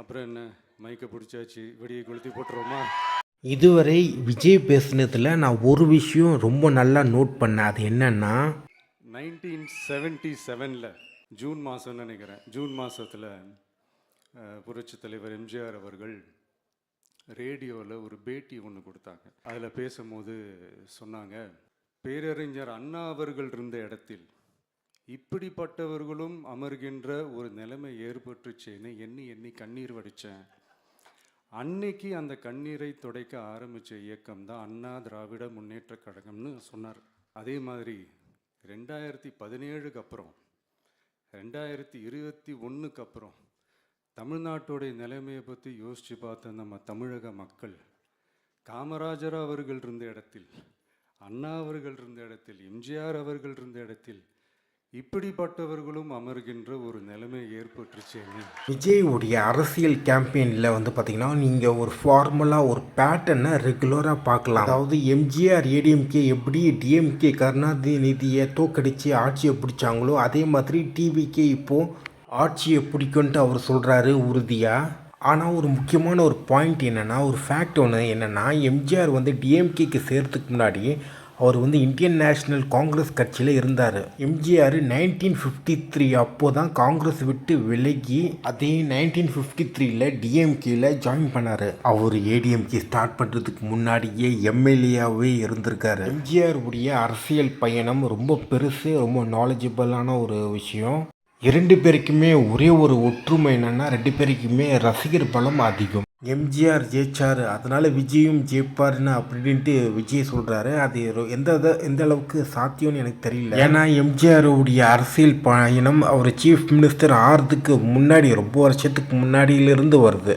அப்புறம் என்ன? மைக்கை பிடிச்சாச்சு. வெடியை கொளுத்தி போட்டுருவோமா? இதுவரை விஜய் பேசுனதில் நான் ஒரு விஷயம் ரொம்ப நல்லா நோட் பண்ணேன். அது என்னன்னா நைன்டீன் செவன்ட்டி செவனில் ஜூன் மாதம்னு நினைக்கிறேன். ஜூன் மாதத்தில் புரட்சி தலைவர் எம்ஜிஆர் அவர்கள் ரேடியோவில் ஒரு பேட்டி ஒன்று கொடுத்தாங்க. அதில் பேசும்போது சொன்னாங்க பேரறிஞர் அண்ணா அவர்கள் இருந்த இடத்தில் இப்படிப்பட்டவர்களும் அமர்கின்ற ஒரு நிலைமை ஏற்பட்டுச்சேன்னு எண்ணி எண்ணி கண்ணீர் வடித்தேன். அன்னைக்கு அந்த கண்ணீரை துடைக்க ஆரம்பித்த இயக்கம் தான் அண்ணா திராவிட முன்னேற்ற கழகம்னு சொன்னார். அதே மாதிரி ரெண்டாயிரத்தி பதினேழுக்கு அப்புறம் ரெண்டாயிரத்தி இருபத்தி ஒன்றுக்கு அப்புறம் தமிழ்நாட்டுடைய நிலைமையை பற்றி யோசித்து பார்த்த நம்ம தமிழக மக்கள் காமராஜர் அவர்கள் இருந்த இடத்தில் அண்ணா அவர்கள் இருந்த இடத்தில் எம்ஜிஆர் அவர்கள் இருந்த இடத்தில் இப்படிப்பட்டவர்களும் அமர்கின்ற ஒரு நிலைமை ஏற்பட்டுருச்சு விஜய் உடைய அரசியல் கேம்பெயினில் வந்து பார்த்தீங்கன்னா நீங்கள் ஒரு ஃபார்முலாக ஒரு பேட்டர்னை ரெகுலராக பார்க்கலாம். அதாவது எம்ஜிஆர் ஏடிஎம்கே எப்படி டிஎம்கே கருணாநிதியை தோக்கடித்து ஆட்சியை பிடிச்சாங்களோ அதே மாதிரி டிவிக்கே இப்போது ஆட்சியை பிடிக்குன்ட்டு அவர் சொல்கிறாரு உறுதியாக ஆனால் ஒரு முக்கியமான ஒரு பாயிண்ட் என்னென்னா ஒரு ஃபேக்ட் ஒன்று என்னென்னா எம்ஜிஆர் வந்து டிஎம்கேக்கு சேர்த்துக்கு முன்னாடி அவர் வந்து இந்தியன் நேஷனல் காங்கிரஸ் கட்சியில் இருந்தார். எம்ஜிஆர் நைன்டீன் ஃபிஃப்டி த்ரீ அப்போ தான் காங்கிரஸ் விட்டு விலகி அதே நைன்டீன் ஃபிஃப்டி த்ரீல டிஎம்கேல ஜாயின் பண்ணார். அவர் ஏடிஎம்கே ஸ்டார்ட் பண்ணுறதுக்கு முன்னாடியே எம்எல்ஏவே இருந்திருக்காரு. எம்ஜிஆர் உடைய அரசியல் பயணம் ரொம்ப பெருசு ரொம்ப நாலேஜபிளான ஒரு விஷயம். இரண்டு பேருக்குமே ஒரே ஒரு ஒற்றுமை என்னன்னா ரெண்டு பேருக்குமே ரசிகர் பலம் அதிகம். எம்ஜிஆர் ஜெயிச்சார். அதனால் விஜயும் ஜெயிப்பாருன்னு அப்படின்ட்டு விஜய் சொல்கிறாரு அது ரொ- எந்த எந்த அளவுக்கு சாத்தியம்னு எனக்கு தெரியல. ஏன்னா எம்ஜிஆருடைய அரசியல் பயணம் அவர் சீஃப் மினிஸ்டர் ஆறதுக்கு முன்னாடி ரொம்ப வருஷத்துக்கு முன்னாடியிலிருந்து வருது.